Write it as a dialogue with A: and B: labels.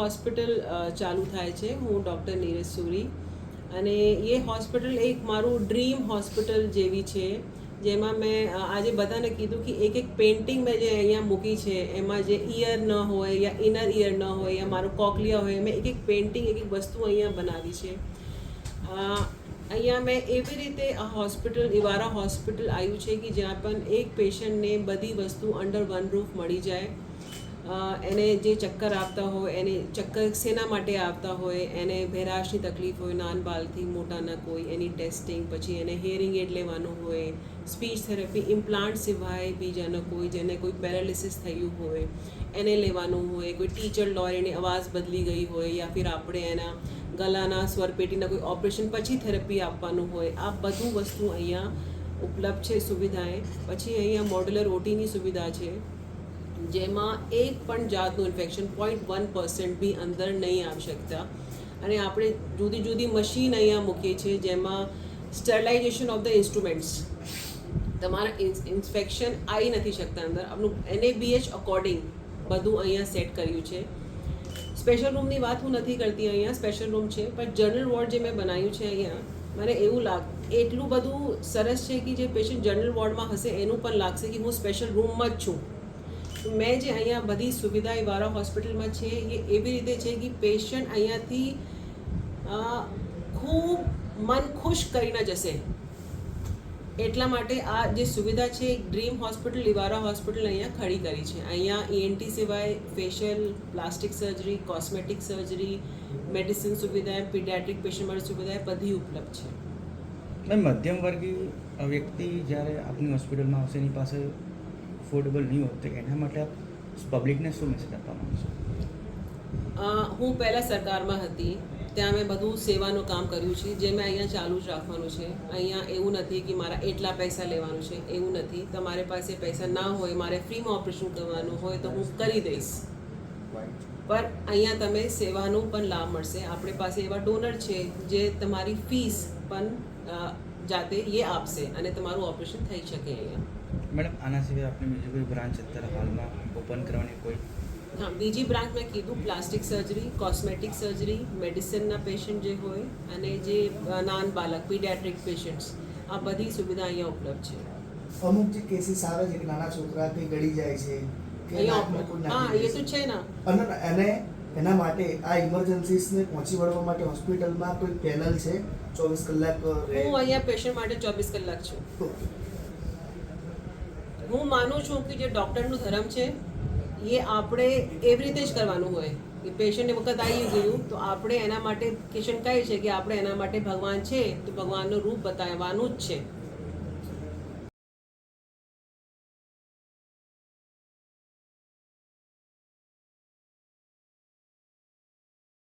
A: Hospital ચાલુ થાય છે. હું ડૉક્ટર નીરજ સુરી. અને એ હોસ્પિટલ એક મારું ડ્રીમ હોસ્પિટલ જેવી છે. જેમાં મેં આજે બધાને કીધું કે એક એક પેઇન્ટિંગ મેં જે અહીંયા મૂકી છે, એમાં જે ઇયર ન હોય યા ઇનર ઇયર ન હોય યા મારું કોકલિયા હોય, મેં એક એક પેઇન્ટિંગ, એક એક વસ્તુ અહીંયા બનાવી છે. અહીંયા મેં એવી રીતે આ હોસ્પિટલ ઇવારા હોસ્પિટલ આવ્યું છે કે જ્યાં પણ એક પેશન્ટને બધી વસ્તુ અંડર વન રૂફ મળી જાય. એને જે ચક્કર આવતા હોય, એને ચક્કર શેના માટે આવતા હોય, એને બહેરાશની તકલીફ હોય, નાન બાલથી મોટાના કોઈ, એની ટેસ્ટિંગ, પછી એને હિયરિંગ એડ લેવાનું હોય, સ્પીચ થેરેપી, ઇમ્પ્લાન્ટ સિવાય બીજાનો કોઈ, જેને કોઈ પેરાલિસિસ થયું હોય, એને લેવાનું હોય, કોઈ ટીચર લોયર એની અવાજ બદલી ગઈ હોય, યા ફિર આપણે એના ગલાના, સ્વરપેટીના કોઈ ઓપરેશન પછી થેરપી આપવાનું હોય, આ બધું વસ્તુ અહીંયા ઉપલબ્ધ છે, સુવિધાએ. પછી અહીંયા મોડ્યુલર ઓટીની સુવિધા છે. જેમાં એક પણ જાતનું ઇન્ફેક્શન પોઈન્ટ વન પર્સન્ટ બી અંદર નહીં આવી શકતા. અને આપણે જુદી જુદી મશીન અહીંયા મૂકીએ છીએ જેમાં સ્ટરલાઇઝેશન ઓફ ધ ઇન્સ્ટ્રુમેન્ટ્સ તમારા ઇન્સ્પેક્શન આવી નથી શકતા અંદર. આપણું એનએબીએચ અકોર્ડિંગ બધું અહીંયા સેટ કર્યું છે. સ્પેશિયલ રૂમની વાત હું નથી કરતી અહીંયા સ્પેશિયલ રૂમ છે. પણ જનરલ વોર્ડ જે મેં બનાવ્યું છે અહીંયા, મને એવું લાગ, એટલું બધું સરસ છે કે જે પેશન્ટ જનરલ વોર્ડમાં હશે, એનું પણ લાગશે કે હું સ્પેશિયલ રૂમમાં જ છું. મેં જે અહીંયા બધી સુવિધા એ વારા હોસ્પિટલમાં છે, એ એવી રીતે છે કે પેશન્ટ અહીંયાથી ખૂબ મન ખુશ કરીને જશે. એટલા માટે આ જે સુવિધા છે એક ડ્રીમ હોસ્પિટલ, લિવારા હોસ્પિટલ અહીંયા ખડી કરી છે. અહીંયા ઈએનટી સિવાય facial, plastic surgery, cosmetic surgery, medicine સુવિધા પીડિયાટ્રિક પેશન્ટ માટે સુવિધા બધી ઉપલબ્ધ છે.
B: મધ્યમ વર્ગીય વ્યક્તિ જ્યારે આપની હોસ્પિટલમાં આવશે, એની પાસે અફોર્ડેબલ નહીં હોય તો એના માટે આપ પબ્લિકને શું મેસેજ આપવા માંગશો?
A: હું પહેલાં સરકારમાં હતી ત્યાં મેં બધું સેવાનું કામ કર્યું છે જે મેં અહીંયા ચાલુ જ રાખવાનું છે. અહીંયા એવું નથી કે મારા એટલા પૈસા લેવાનું છે એવું નથી. તમારે પાસે પૈસા ના હોય મારે ફ્રીમાં ઓપરેશન કરવાનું હોય તો હું કરી દઈશ. પર અહીંયા તમે સેવાનો પણ લાભ મળશે. આપણી પાસે એવા ડોનર છે જે તમારી ફીસ પણ જાતે એ આપશે અને તમારું ઓપરેશન થઈ શકે અહીંયા.
B: મેડમ આના સિવાય આપણે બીજી કોઈ બ્રાન્ચ અત્યારે હાલમાં ઓપન કરવાની કોઈ?
A: હા બીજી બ્રાન્ચ મેં કીધું પ્લાસ્ટિક સર્જરી કોસ્મેટિક સર્જરી મેડિસિનના પેશન્ટ જે હોય અને જે નાન બાલક પીડિયાટ્રિક પેશન્ટ્સ આ બધી સુવિધા અહીંયા ઉપલબ્ધ છે.
C: અમુક જે કેસીસ આવે છે કે નાના છોકરા કંઈ ગળી જાય છે
A: હા એ તો છે ને.
C: અને એને એના માટે આ ઇમરજન્સીસને પહોંચી વળવા માટે હોસ્પિટલમાં કોઈ પેનલ છે? ચોવીસ કલાક
A: હું અહીંયા પેશન્ટ માટે ચોવીસ કલાક છું. હું માનું છું કે જે ડૉક્ટરનું ધર્મ છે, એ આપણે એવી રીતે જ કરવાનું હોય. કે પેશન્ટને વખત આવી ગયું, તો આપણે એના માટે પેશન્ટ કહે છે કે આપણે એના માટે ભગવાન છે, તો ભગવાનનું રૂપ બતાવવાનું જ છે.